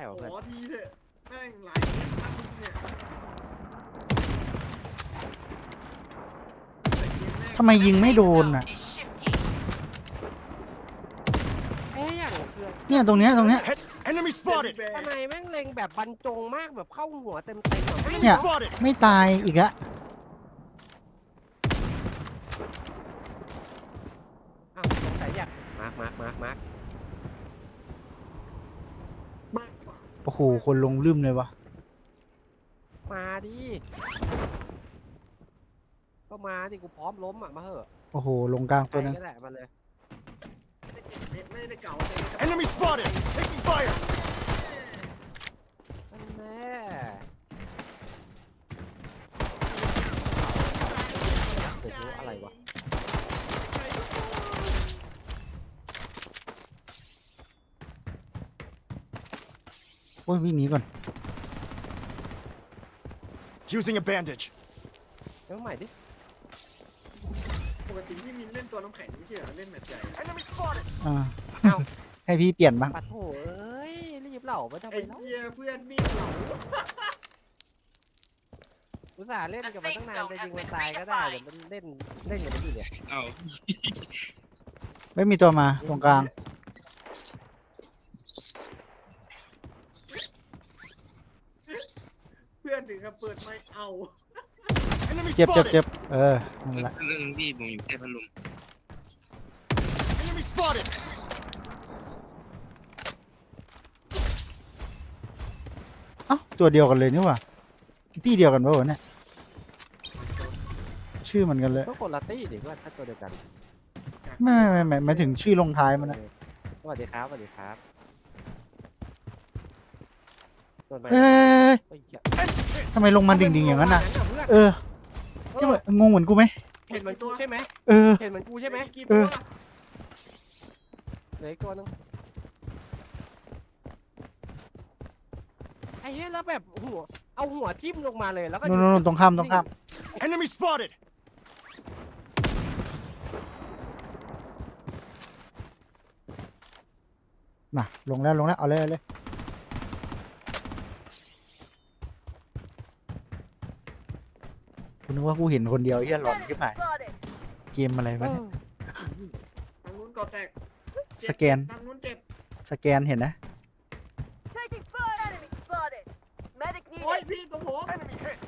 ช่เหรอขเพื่อนอทีเถอะแม่งหลายเม็ดมากจริงๆเนี่ยแต่เกมแรกทำไมยิงไม่โดนอะ เอ๊ะอย่างคือเนี่ยตรงเนี้ยตรงเนี้ย Head, enemy spotted! แบทนายแม่งเล็งแบบบรรจงมากแบบเข้าหัวเต็มเต็มๆอะไม่ Enemy เนี่ย spotted! ไม่ตายอีกละอ้าวสงสัยอยากมาร์กมาร์กมาร์กมาร์ก มากกว่า โอ้โหคนลงลืมเลยวะมาดิก็มาดิกูพร้อมล้มอะมาเถอะโอ้โหลงกลางใครตัวหนึงก็แหละมาเลยไม่ได้เก็บเม็ดไม่ได้เก่าเลย Enemy spotted! Taking fire! นั่นแน่เดี๋ยวรู้อะไรวะ โอ้ยวิ่งหนีก่อน Using a bandage. เดี๋ยวใหม่ดิปกติพี่มินเล่นตัวน้ำแข็งไม่ใช่เหรอเล่นแมตช์ใหญ่ Enemy spotted! อ่าเอ้าให้พี่เปลี่ยนบ้างปะโถเอ้ยรีบเหล่าไปทำไมไอ้เล่าเหี้ยเพื่อนมีดเหลาอุตส่าห์เล่นกับมันตั้งนานจะยิงมันตายก็ได้เดี๋ยวมันเล่นเล่นกันไม่ดีเนี่ยเอาไม่มีตัวมาตรงกลาง เพื่อนถึงกับเปิดไม่เอา Enemy เจ็บเจ็บ spotted! เจ็บเออนั่นแหละเรื่องที่ผมอยู่แค่พัดลม Enemy spotted! เอ้าตัวเดียวกันเลยนี่หว่าที่เดียวกันปะวะเนี่ยชื่อเหมือนกันเลยก็คนละตี้ดิเพื่อนถ้าตัวเดียวกันไม่ไม่ไม่ไม่หมายถึงชื่อลงท้ายมันนะเออสวัสดีครับสวัสดีครับ โดนไปเอ้ยเฮ้ยเหี้ยทำไมลงมาดิ่งๆอย่างนั้นน่ะเพื่อนเออใช่ไหมงงเหมือนกูไหมเห็นเหมือนกูใช่ไหมเออ เห็นเหมือนกูใช่ไหมกี่เอตัวอเหลืออีกตัวหนึงไอ้เฮ้ยแล้วแบบหัวเอาหัวทิ่มลงมาเลยแล้วก็นู่นนู่นนู่นตรงข้ามตรงข้าม Enemy spotted! น่ะ ลงแล้วลงแล้วเอาเลยเอาเลย นึกว่ากูเห็นคนเดียวเฮียหลอนขึ้นมาเกมอะไรเอวะอเนี่ยทางนู้นก่อแตกเจ็บสแกน ทางนู้นเจ็บ สแกนเห็นนะ Taking fire! Enemy spotted! Medic โอ้ย needed! พี่ตัวผม Enemy hit!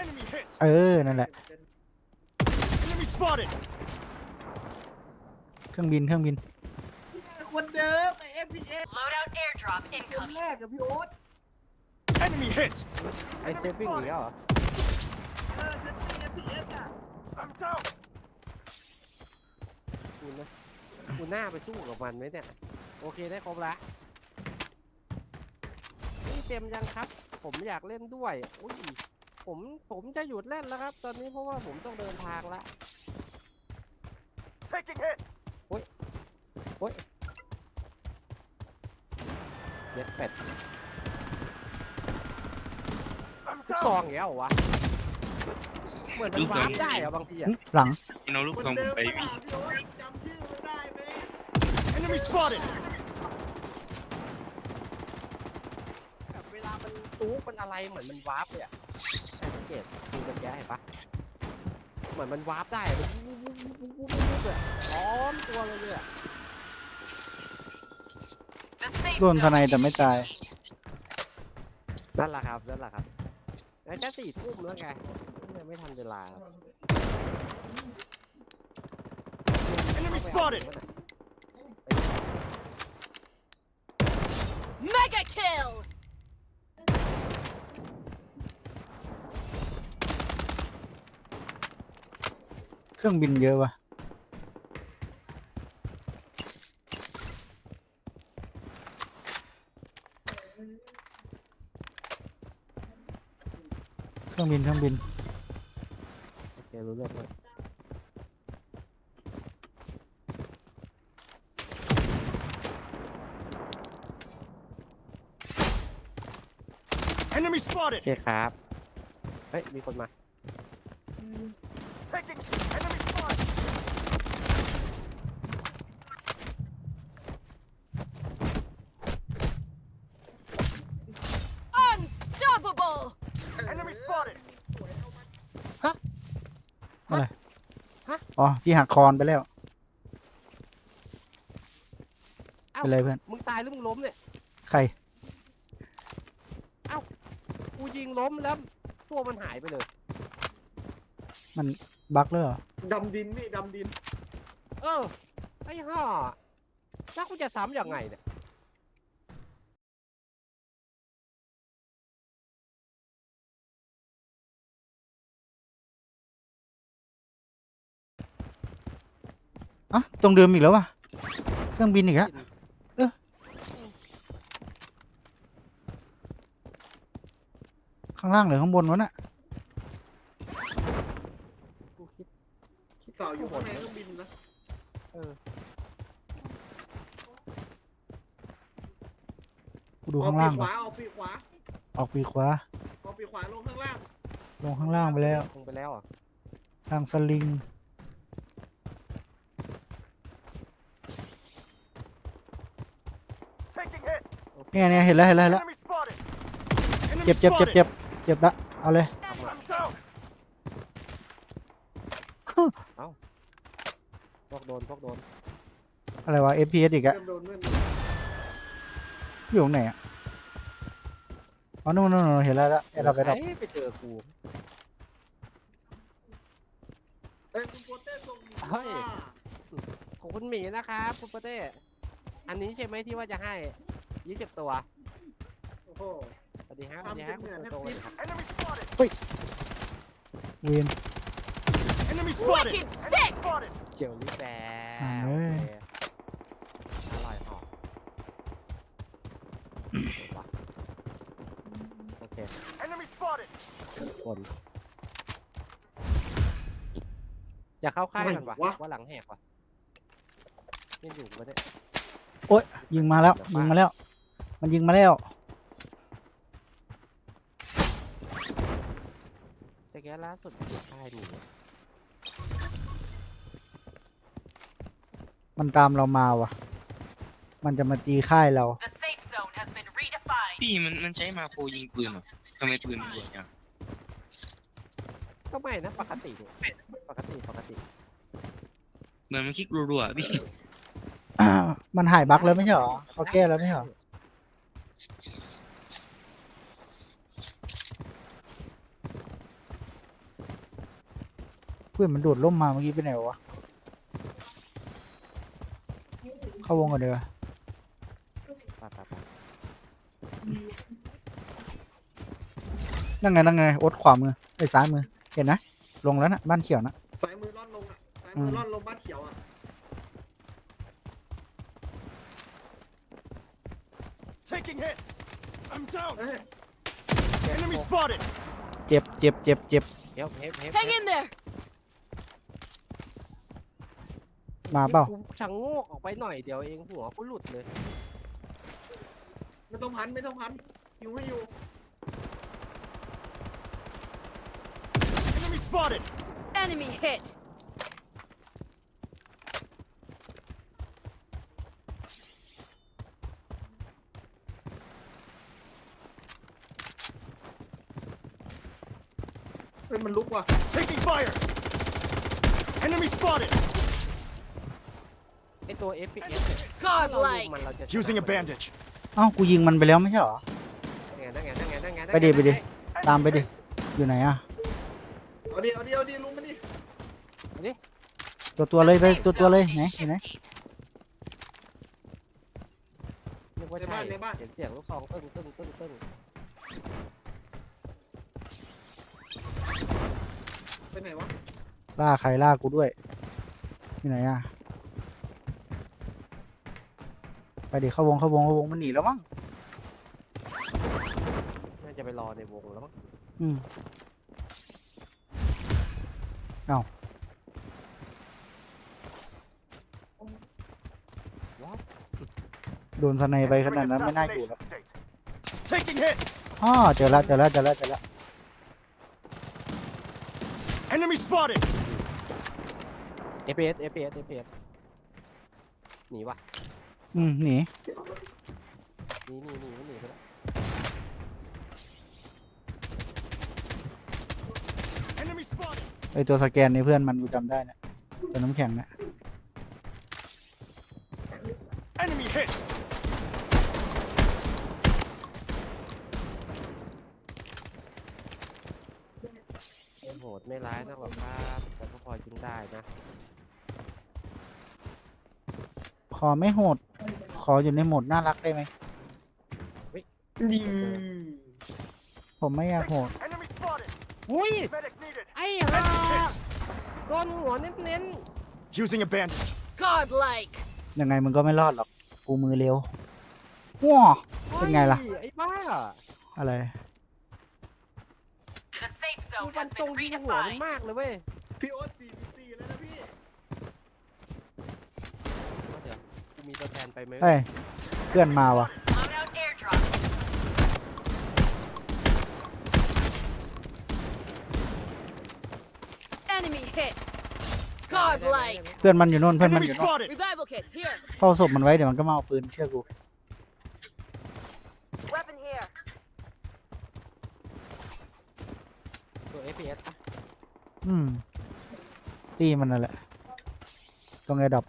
Enemy hit! เออ นั่นแหละ Enemy spotted! เครื่องบิน เครื่องบิน คนเดิมไอ้ FPS Loadout airdrop คน incoming! แรกกับพี่โอ๊ต Enemy hit! ไอ้เซฟวิ่งหนีแล้วเหรอเออฉันเป็น FPS อะ I'm down! กูนะกูหน้าไปสู้กับมันไหมเนี่ย โอเคได้ครบละนี่เต็มยังครับ ผมอยากเล่นด้วยอุ้ยผมผมจะหยุดเล่นแล้วครับ ตอนนี้เพราะว่าผมต้องเดินทางละ Taking hit! เย็ดเป็ด I'm ลูก ซองอย่างเงี้ยเหรอวะ เหมือนมันวาร์ปได้อะบางทีอะหลังมันเอาลูกคนซองผเดิมมไปปะล่ะพี่โอ๊ตจำชื่อไม่ได้ไหม Enemy spotted! แบบเวลามันตู้มันอะไรเหมือนมันวาร์ปเลยอะสังเกตดูกันแกเห็นปะเหมือนมันวาร์ปได้อะมันวูบวูบวูบวูบวูบวูบเลยล้อมตัวเลยเลยอะ The safe โดนทนายแต่ไม่ตายนั่นแหละครับนั่นแหละครับ แล้วแค่สี่ทุ่มแล้วไงยังไม่ทันเวลา Enemy spotted! Mega kill! เครื่องบินเยอะวะเค รื่องบินเครื่องบินโอเครู้เรื่องเลย Enemy โอ spotted! เคครับ เฮ้ย มีคนมา Taking enemy spotted! อะไรฮะ อ๋อพี่หักคอนไปแล้ว เอ้า เป็นไรเพื่อน มึงตายหรือมึงล้มเนี่ย ใคร กูยิงล้มแล้วตัวมันหายไปเลย บั๊กเลยเหรอดำดินพี่ดำดิน เออ ไอ้ห่าแล้วกูจะซ้ำยังไงเนี่ย อะตรงเดิมอีกแล้ววะเครื่องบินอีกแล้วเออข้างล่างหรือข้างบนวะน่ะกูคิดคิดเสาอยู่ข้างในเครื่องบินนะเออกูดูข้างล่างเอปีกขก่อนวาเอาปีกขวาออกปีกขวาเอาปีกขวาลงข้างล่างลงข้างล่างไปแล้ว ลงไปแล้วอะทางสลิง เนี่ยเนี่ยเห็นแล้วเห็นแล้วเห็นแล้ว Enemy spotted. Enemy เจ็บเจ็บเจ็บ spotted. เจ็บเจ็บละเอาเลย I'm down. พวกโดนพวกโดนอะไรวะ FPS อีกอะเริ่มโดนเริ่มโดนอยู่ตรงไหนอะอ๋อนู่นนู่นนู่นเห็นแล้วละไอ้เราไปดับเอ้ยไปเจอกูเอ้ยคุณโปเต้ส่งหมีเฮ้ยมาของคุณหมีนะครับคุณปาเต้อันนี้ใช่ไหมที่ว่าจะให้ ยี่สิบตัว โอ้โหสวัสดีครับสวัสดีครับทำเป็นเหมือนคุณโตแท็กซี่ครับ Enemy spotted. เวียน Enemy spotted. Wicked Enemy sick. spotted. เจียวลิแบอ่าโอเอ้ยเคอร่อยหอมว่ะโอเค Enemy spotted. คนอย่าเข้าค่ายกันวะว่าหลังแหกวะไม่อยู่ปะเนี่ย ยิงมาแล้ว ยิงมาแล้ว มันยิงมาแล้วแต่แกล่าสุดอยู่ค่ายหนูมันตามเรามาว่ะ มันจะมาตีค่ายเรา The safe zone has been redefined. พี่มันมันใช้มาโฟยิงปืนเหรอทำไมปืนมันใหญ่จังก็ไม่นะปกติเนี่ยปกติปกติเหมือนมันคลิกรัวๆอะพี่ มันหายบั๊กแล้วไม่ใช่เหรอเขาแก้แล้วไม่ใช่เหรอ เพื่อนมันโดดล่มมาเมื่อกี้ไปไหนวะ เข้าวงก่อนเดี๋ยวาไปไปไปนั่งไงนั่งไงโอ๊ตขวามือไอ้ยซ้ายมือ เห็นนะ ลงแล้วนะบ้านเขียวนะ สายมือล่อนลงอะสายมืออมล่อนลงบ้านเขียวอะ Taking hits. I'm down. เอ้ย Enemy spotted. เจ็บเจ็บเจ็บเจ็บเฮฟเฮฟเฮฟ Hang in there. มาเปล่ากูชังโงกออกไปหน่อยเดียวเองหัวกูหลุดเลย ไม่ต้องพันไม่ต้องพันอยู่ให้อยู่ Enemy spotted. Enemy hit. ฮ้ยมันลุกว่ะ Taking fire. Enemy spotted. ไอตัว FPS เนี่ยถ้าเราลุม Godlike. มันเราจะชนะ Using a มัน bandage. เอ้ากูยิงมันไปแล้วไม่ใช่เหรอ นั่นไงนั่นไงนั่นไงนั่นไงไปดิไปดินั่นไงตามไปดิ อยู่ไหนอะเอาดิเอาดิเอาดิลุงมาดิตัวตัวเลยไปตัวตัวเลยไหนอยู่ไหนนึกว่าใช่เห็นเสียงลูกซองตึ้งตึ้งตึ้งตึ้ง ไปไหนวะล่าใครล่ากูด้วยอยู่ไหนอะไปดิเข้าวงเข้าวงเข้าวงมันหนีแล้วมั้งน่าจะไปรอในวงแล้วมั้งอืมโดนสไนไปขนาดนั้นไม่น่าอยู่แล้ว Taking hits. อ๋อเจอแล้วเจอแล้วเจอแล้วเจอแล้ว Enemy spotted. เอ FPS FPS FPS หนีวะอืมหนีหนีหนีหนีมันหนีไปแล้ว Enemy spotted. ไอตัวสแกนนี่เพื่อนมันกูจำได้นะตัวน้ำแข็งนะ Enemy hit! โหดไม่ร้ายนักหรอกครับแต่ก็พอกินได้นะ ข อไม่โหด ขออยู่ในโหมดน่ารักได้ไหมยิงผมไม่อยากโหด Enemy spotted! อุ้ย Medic needed! ไอ้ห่า Enemy hit! โดนหัวเน้น Using a bandage. Godlike. ยังไงมึงก็ไม่รอดหรอก กูมือเร็วว้า ๆเป็นไงล่ะ ฮ้ยไอ้บ้าอะไร The safe กู zone บรร has จง been ยิงหัวมัน redefined. มากเลยเว้ย พี่โอ๊ตสี่สี่แล้วนะพี่ เดี๋ยวกูมี ตัวแทนไปไหมเฮ้ยเพื่อนมาว่ะ Loadout airdrop. Enemy hit. ได้ไหม Godlike. เพื่อนมันอยู่โน่นเพื่อนมันอ Enemy ยู่โน่น spotted! Revival kit here. เฝ้าศพมันไว้เดี๋ยวมันก็มาเอาปืนเชื่อกู Weapon here. ตัว FPS ปะอืมตีมันนั่นแหละตรงไอ้ดับ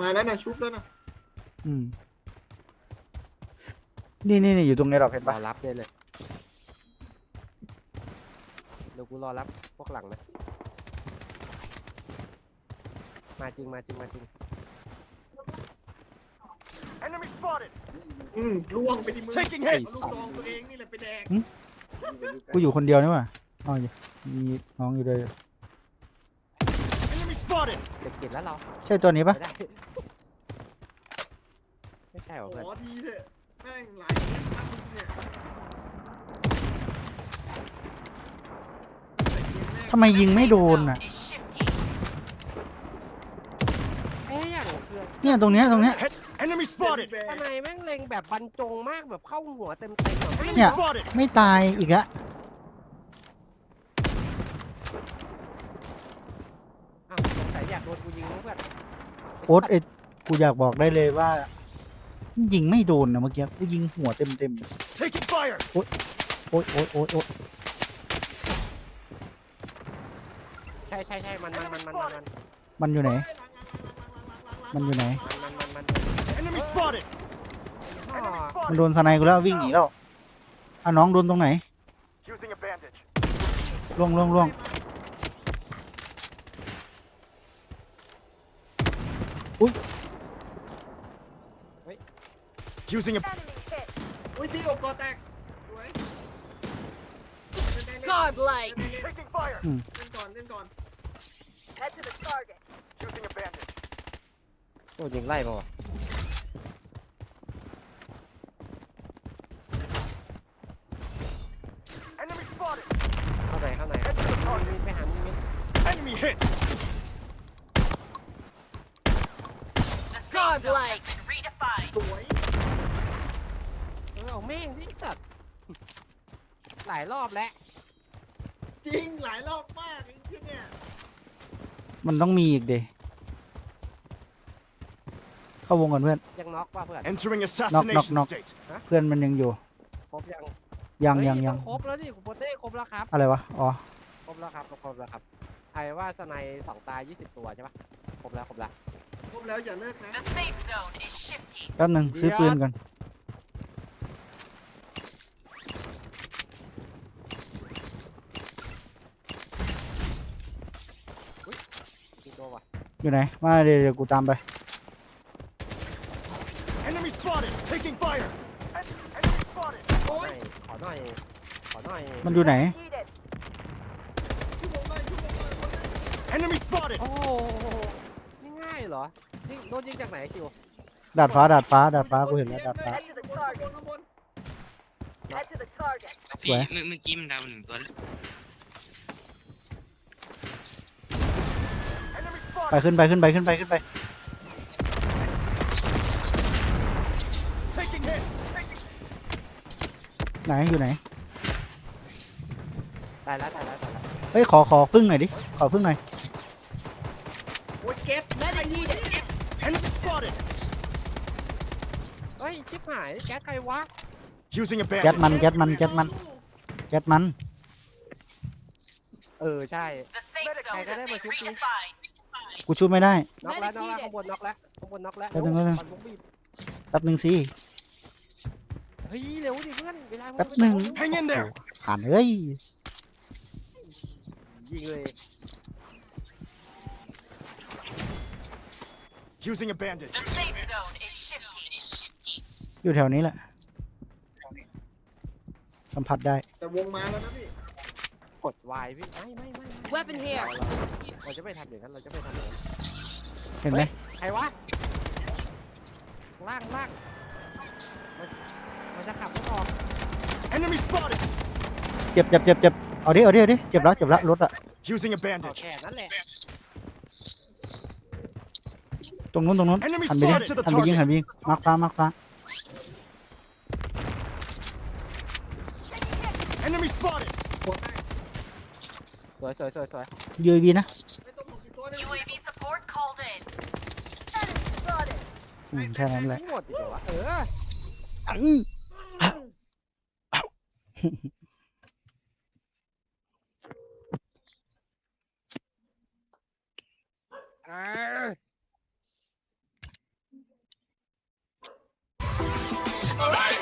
มาแล้วนะชุบแล้วนะอืมนี่นี่นี่อยู่ตรงไอ้ดับเห็นรปะอรับได้เลยเดี๋ยวกูรอรับพวกหลังนะมาจริงมาจริงมาจริง Enemy spotted! อืมล่วงไปที่มือ Taking เอา hits! ลูกน้องตัวเองนี่แหละไปแดกกูอยู่คนเดียวนี่หว่าอ๋ออยู่มีน้องอยู่ด้วย Enemy spotted! เด็กกินแล้วเรา ใช่ตัวนี้ปะไม่ได้ ไม่ใช่หรอขเพื่อนอทีเถอะแม่งหลายเม็ดมากจริงๆเนี่ยแต่เกมแรกทำไมยิงไม่โดนอะ Is shifty. เอ๊ะอย่างคือเนี่ยตรงเนี้ยตรงเนี้ย Hit! Enemy spotted! ทนายแม่งเล็งแบบบรรจงมากแบบเข้าหัวเต็มเต็มๆอะไม่ Enemy เนี่ย spotted! ไม่ตายอีกแล้วอ้าวสงสัยอยากโดนกูยิงมั้งเพื่อนโอ๊ตไอ้กูอยากบอกได้เลยว่า ยิงไม่โดนนะเมื่อกี้กูยิงหัวเต็มเต็มๆเลย Taking fire! โอ๊ยโอ๊ยโอ๊ยโอ๊ยใช่ใช่ใช่มันมันมันมันมันมันอยู่ไหนเฮ้ยหลังหลังหลังหลังหลังหลังหลังมันอยู่ไหน มันมันมัน Enemy spotted! อ๋อมันโดนสไนกูแล้ววิ่งหนีแล้วอะน้องโดนตรงไหน Using a bandage. ล่วงล่วงล่วง Using a Enemy hit. อุ้ยพี่อบกอแตกสวย Godlike. taking fire! เล่นก่อนเล่นก่อน Head to the target. Using a bandage. โดนยิงไล่ป่าวะ งที่สัตว์หลายรอบแล้วจริงหลายรอบมากไอ้ที่เนี่ยมันต้องมีอีกเดเข้าวงก่อนเพื่อน ยังน็อกป่ะเพื่อน Entering assassination knock. state. เพื่อนมันยังอยู่ ครบยังยังเฮ้ยังยังต้องครบแล้วดิคุณโปเต้ครบแล้วครับอะไรวะ อ๋อ ครบแล้วครับครบแล้วครับไอ้ว่าสไนสองตา20ตัวใช่ปะครบแล้วครบแล้วครบแล้วอย่าเลิกนะ The safe zone is shifty. แป๊บหนึ่งซื้อปืนก่อน อยู่ไหน มาเดี๋ยวเดี๋ยวกูตามไป Enemy spotted! Taking fire! En- Enemy spotted! ขอหน่อยขอหน่อย ขอหน่อย มันอยู่ไหน Heated. ชุบผมหน่อยชุบผมหน่อยคนหนึง Enemy spotted! โอ้โหนี่ง่ายเหรอยิงโดนยิงจากไหนคิวดาดฟ้าดาดฟ้าดาดฟ้ากูเห็นแล้วดาดฟ้าข้างบนข้างบนข้างบน Head to the target. สวย เมื่อเมื่อกี้มันดาวหนึ่งตัวแล้ว Enemy ไป spotted! ขึ้นไปขึ้นไปขึ้นไปขึ้นไป Taking hit! ไหนอยู่ไหน ตายแล้วตายแล้วตายแล้วเฮ้ยขอขอพึ่งหน่อยดิ ขอพึ่งหน่อยโอ้ยเก็บ Medic needed. Enemy spotted! เฮ้ยชิบหายแก๊สใครวะ Using a แก๊ส bandage. มันแก๊สมันแก๊สมันแก๊ก๊สมัน เออใช่ The safe Medic, zone I got has been him, I took you. redefined. กูชุบไม่ได้ น็อกแล้วน็อกแล้วข้างบนน็อกแล้วข้างบนน็อกแล้วแป๊บนึงแป๊บนึง มันบุกบีบแป๊บหนึ่งสิเฮ้ยเร็วดิเพื่อนเวลาแป๊บหนึ่ง Hang in there. ผ่านเฮ้ยยิงเลย Using a bandage. The safe zone is shifting. อยู่แถวนี้แหละสัมผัสได้แต่วงมาแล้วนะพี่ กดวายพี่ไม่ไม่ไม่ไม่ Weapon here. เราจะไม่ทำอย่างนั้นเราจะไม่ทำอย่างนั้นเห็นไหมใครวะล่างล่างมันมันจะขับรถออก Enemy spotted. เจ็บเจ็บเจ็บเจ็บเอาดิเอาดิเอาดิเจ็บแล้วเจ็บแล้วรถอะ Using a ออก bandage. แค่นั้นแหละตรงนู้นตรงนู้น Enemy หันไปดิ spotted to the หันไปยิง target. หันไปยิงมาร์คฟ้ามาร์คฟ้า วยสวยสวยสวยยูวีนะ UAV อืมแค่นั้นแหละหมดเหอเออ All right.